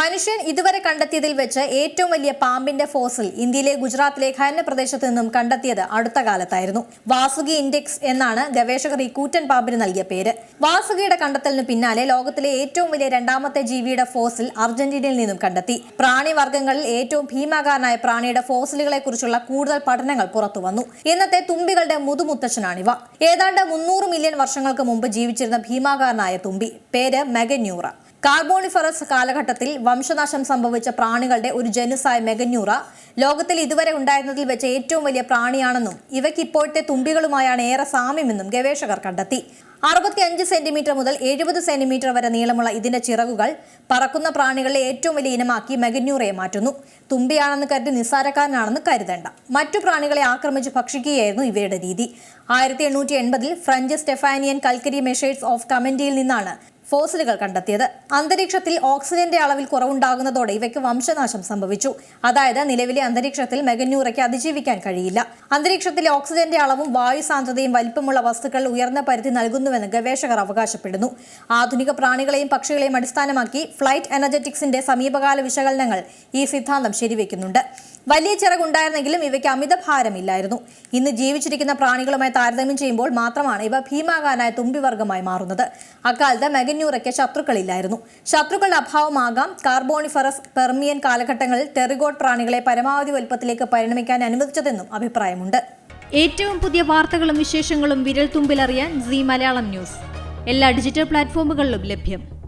മനുഷ്യൻ ഇതുവരെ കണ്ടെത്തിയതിൽ വെച്ച് ഏറ്റവും വലിയ പാമ്പിന്റെ ഫോസിൽ ഇന്ത്യയിലെ ഗുജറാത്തിലെ ഖനന പ്രദേശത്ത് നിന്നും കണ്ടെത്തിയത് അടുത്ത കാലത്തായിരുന്നു. വാസുകി ഇൻഡെക്സ് എന്നാണ് ഗവേഷകർ ഈ കൂറ്റൻ പാമ്പിന് നൽകിയ പേര്. വാസുകിയുടെ കണ്ടെത്തലിന് പിന്നാലെ ലോകത്തിലെ ഏറ്റവും വലിയ രണ്ടാമത്തെ ജീവിയുടെ ഫോസിൽ അർജന്റീനയിൽ നിന്നും കണ്ടെത്തി. പ്രാണിവർഗങ്ങളിൽ ഏറ്റവും ഭീമാകാരനായ പ്രാണിയുടെ ഫോസിലുകളെ കുറിച്ചുള്ള കൂടുതൽ പഠനങ്ങൾ പുറത്തുവന്നു ഇന്നത്തെ തുമ്പികളുടെ മുതുമുത്തച്ഛനാണിവ. ഏതാണ്ട് മുന്നൂറ് മില്യൺ വർഷങ്ങൾക്ക് മുമ്പ് ജീവിച്ചിരുന്ന ഭീമാകാരനായ തുമ്പി. പേര് മെഗന്യൂറ. കാർബോണിഫറസ് കാലഘട്ടത്തിൽ വംശനാശം സംഭവിച്ച പ്രാണികളുടെ ഒരു ജനുസായ മെഗന്യൂറ ലോകത്തിൽ ഇതുവരെ ഉണ്ടായിരുന്നതിൽ വെച്ച് ഏറ്റവും വലിയ പ്രാണിയാണെന്നും ഇവയ്ക്ക് ഇപ്പോഴത്തെ തുമ്പികളുമായാണ് ഏറെ സാമ്യമെന്നും ഗവേഷകർ കണ്ടെത്തി. അറുപത്തിയഞ്ച് സെന്റിമീറ്റർ മുതൽ എഴുപത് സെന്റിമീറ്റർ വരെ നീളമുള്ള ഇതിന്റെ ചിറകുകൾ പറക്കുന്ന പ്രാണികളിലെ ഏറ്റവും വലിയ ഇനമാക്കി മെഗന്യൂറയെ മാറ്റുന്നു. തുമ്പിയാണെന്ന് കരുതി നിസ്സാരക്കാരനാണെന്ന് കരുതേണ്ട. മറ്റു പ്രാണികളെ ആക്രമിച്ച് ഭക്ഷിക്കുകയായിരുന്നു ഇവയുടെ രീതി. ആയിരത്തി എണ്ണൂറ്റി എൺപതിൽ ഫ്രഞ്ച് സ്റ്റെഫാനിയൻ കൽക്കരി മെഷേഴ്സ് ഓഫ് കമന്റിയിൽ നിന്നാണ് ഫോസിലുകൾ കണ്ടെത്തിയത്. അന്തരീക്ഷത്തിൽ ഓക്സിജന്റെ അളവിൽ കുറവുണ്ടാകുന്നതോടെ ഇവയ്ക്ക് വംശനാശം സംഭവിച്ചു. അതായത് നിലവിലെ അന്തരീക്ഷത്തിൽ മെഗന്യൂറയ്ക്ക് അതിജീവിക്കാൻ കഴിയില്ല. അന്തരീക്ഷത്തിലെ ഓക്സിജന്റെ അളവും വായു സാന്ദ്രതയും വലിപ്പമുള്ള വസ്തുക്കൾ ഉയർന്ന പരിധി നൽകുന്നുവെന്ന് ഗവേഷകർ അവകാശപ്പെടുന്നു. ആധുനിക പ്രാണികളെയും പക്ഷികളെയും അടിസ്ഥാനമാക്കി ഫ്ലൈറ്റ് എനർജറ്റിക്സിന്റെ സമീപകാല വിശകലനങ്ങൾ ഈ സിദ്ധാന്തം ശരിവെക്കുന്നുണ്ട്. വലിയ ചിറകുണ്ടായിരുന്നെങ്കിലും ഇവയ്ക്ക് അമിത ഭാരമില്ലായിരുന്നു. ഇന്ന് ജീവിച്ചിരിക്കുന്ന പ്രാണികളുമായി താരതമ്യം ചെയ്യുമ്പോൾ മാത്രമാണ് ഇവ ഭീമാകാനായ തുമ്പിവർഗമായി മാറുന്നത്. അക്കാലത്ത് മെഗന്യൂറയ്ക്ക് ശത്രുക്കളില്ലായിരുന്നു. ശത്രുക്കളുടെ അഭാവമാകാം കാർബോണിഫറസ് പെർമിയൻ കാലഘട്ടങ്ങളിൽ ടെറിഗോട്ട് പ്രാണികളെ പരമാവധി വലുപ്പത്തിലേക്ക് പരിണമിക്കാൻ അനുവദിച്ചതെന്നും അഭിപ്രായമുണ്ട്. ഏറ്റവും പുതിയ വാർത്തകളും വിശേഷങ്ങളും വിരൽ തുമ്പിലറിയാൻ സി മലയാളം ന്യൂസ്. എല്ലാ ഡിജിറ്റൽ പ്ലാറ്റ്ഫോമുകളിലും ലഭ്യം.